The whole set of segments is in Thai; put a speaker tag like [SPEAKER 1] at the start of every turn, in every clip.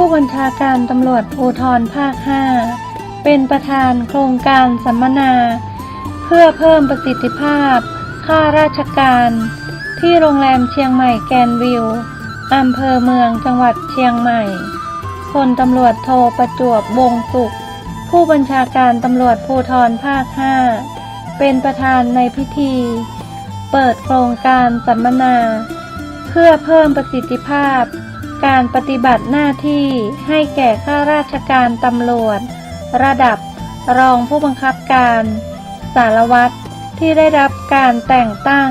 [SPEAKER 1] ผู้บัญชาการตำรวจภูธรภาค 5 เป็นประธานโครงการสัมมนา เพื่อเพิ่มประสิทธิภาพ ข้าราชการ ที่โรงแรมเชียงใหม่แกรนด์วิวอำเภอเมืองจังหวัดเชียงใหม่พลตำรวจโทประจวบวงสุข ผู้บัญชาการตำรวจภูธรภาค 5 เป็นประธานในพิธี เปิดโครงการสัมมนา เพื่อเพิ่มประสิทธิภาพ การปฏิบัติหน้าที่ให้แก่ข้าราชการตำรวจ ระดับรองผู้บังคับการ สารวัตรที่ได้รับการแต่งตั้ง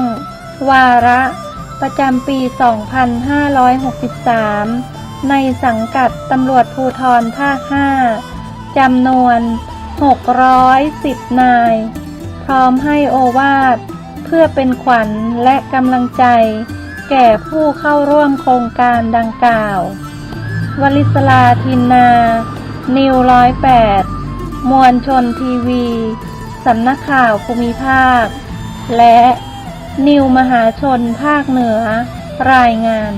[SPEAKER 1] วาระ ประจำปี 2563 ในสังกัดตำรวจภูธรภาค 5 จำนวน 610 นาย พร้อมให้โอวาทเพื่อเป็นขวัญและกำลังใจ แก่ผู้เข้าร่วมโครงการดังกล่าว วลิศลาทินนา นิวร้อยแปดมวลชนทีวี สำนักข่าวภูมิภาค และนิวมหาชนภาคเหนือ รายงาน